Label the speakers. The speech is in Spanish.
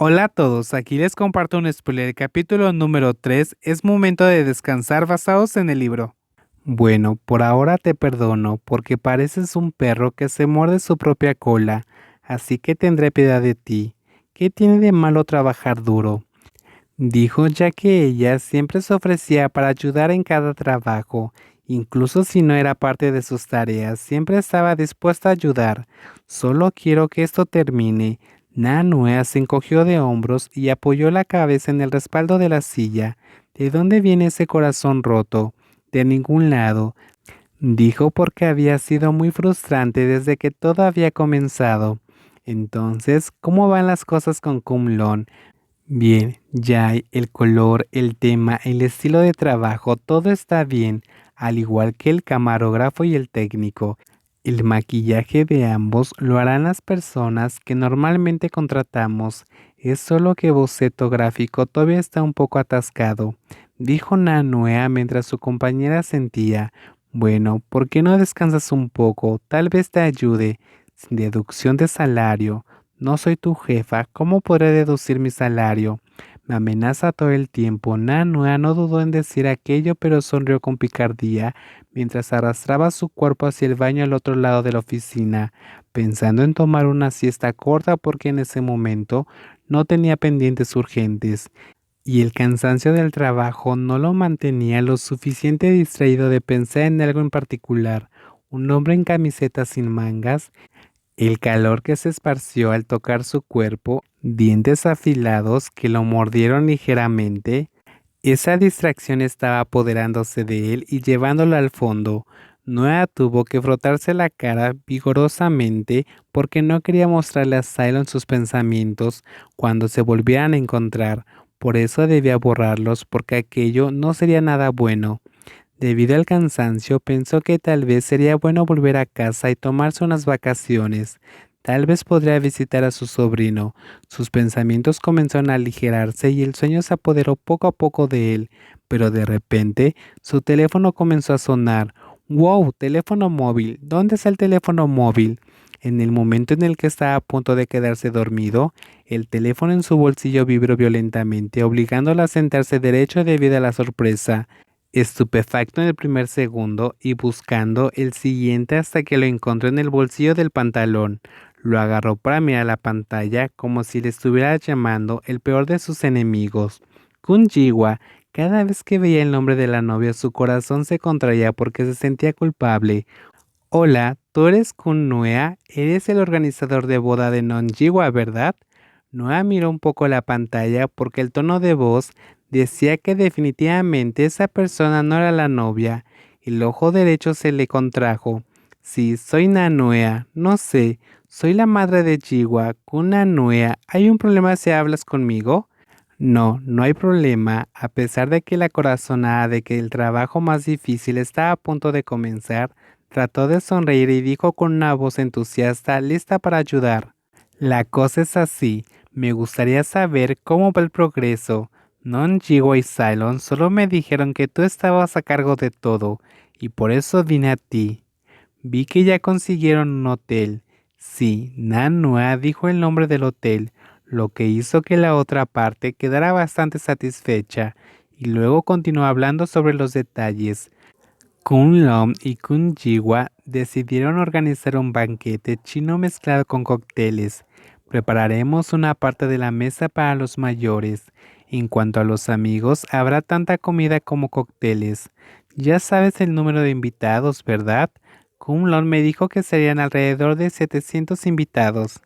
Speaker 1: Hola a todos, aquí les comparto un spoiler. El capítulo número 3 es momento de descansar basados en el libro. Bueno, por ahora te perdono porque pareces un perro que se muerde su propia cola, así que tendré piedad de ti. ¿Qué tiene de malo trabajar duro? Dijo ya que ella siempre se ofrecía para ayudar en cada trabajo, incluso si no era parte de sus tareas, siempre estaba dispuesta a ayudar. Solo quiero que esto termine. Nanua se encogió de hombros y apoyó la cabeza en el respaldo de la silla. ¿De dónde viene ese corazón roto? De ningún lado. Dijo porque había sido muy frustrante desde que todo había comenzado. Entonces, ¿cómo van las cosas con Kumlon? Bien, ya el color, el tema, el estilo de trabajo, todo está bien, al igual que el camarógrafo y el técnico. El maquillaje de ambos lo harán las personas que normalmente contratamos. Es solo que boceto gráfico todavía está un poco atascado, dijo Nanua mientras su compañera sentía. Bueno, ¿por qué no descansas un poco? Tal vez te ayude. Sin deducción de salario. No soy tu jefa. ¿Cómo podré deducir mi salario? Me amenaza todo el tiempo. Nanua no dudó en decir aquello, pero sonrió con picardía mientras arrastraba su cuerpo hacia el baño al otro lado de la oficina, pensando en tomar una siesta corta porque en ese momento no tenía pendientes urgentes y el cansancio del trabajo no lo mantenía lo suficiente distraído de pensar en algo en particular. Un hombre en camiseta sin mangas el calor que se esparció al tocar su cuerpo, dientes afilados que lo mordieron ligeramente, esa distracción estaba apoderándose de él y llevándolo al fondo. Noah tuvo que frotarse la cara vigorosamente porque no quería mostrarle a Cylon sus pensamientos cuando se volvieran a encontrar. Por eso debía borrarlos porque aquello no sería nada bueno. Debido al cansancio, pensó que tal vez sería bueno volver a casa y tomarse unas vacaciones. Tal vez podría visitar a su sobrino. Sus pensamientos comenzaron a aligerarse y el sueño se apoderó poco a poco de él, pero de repente su teléfono comenzó a sonar. ¡Wow! Teléfono móvil. ¿Dónde está el teléfono móvil? En el momento en el que estaba a punto de quedarse dormido, el teléfono en su bolsillo vibró violentamente, obligándolo a sentarse derecho debido a la sorpresa estupefacto en el primer segundo y buscando el siguiente hasta que lo encontró en el bolsillo del pantalón. Lo agarró para mirar la pantalla como si le estuviera llamando el peor de sus enemigos. Kunjiwa, cada vez que veía el nombre de la novia su corazón se contraía porque se sentía culpable. Hola, tú eres Kun eres el organizador de boda de Nonjiwa, ¿verdad? Noah miró un poco la pantalla porque el tono de voz decía que definitivamente esa persona no era la novia. El ojo derecho se le contrajo. Sí, soy Nanuea. No sé. Soy la madre de Jiwa. Con Nanuea. ¿Hay un problema si hablas conmigo? No, no hay problema. A pesar de que la corazonada de que el trabajo más difícil está a punto de comenzar, trató de sonreír y dijo con una voz entusiasta, lista para ayudar. La cosa es así. Me gustaría saber cómo va el progreso. Non Jigo y Cylon solo me dijeron que tú estabas a cargo de todo y por eso vine a ti. Vi que ya consiguieron un hotel. Sí, Nanua dijo el nombre del hotel, lo que hizo que la otra parte quedara bastante satisfecha y luego continuó hablando sobre los detalles. Kun Lom y Kun Jiwa decidieron organizar un banquete chino mezclado con cócteles. Prepararemos una parte de la mesa para los mayores en cuanto a los amigos, habrá tanta comida como cócteles. Ya sabes el número de invitados, ¿verdad? Kumlon me dijo que serían alrededor de 700 invitados.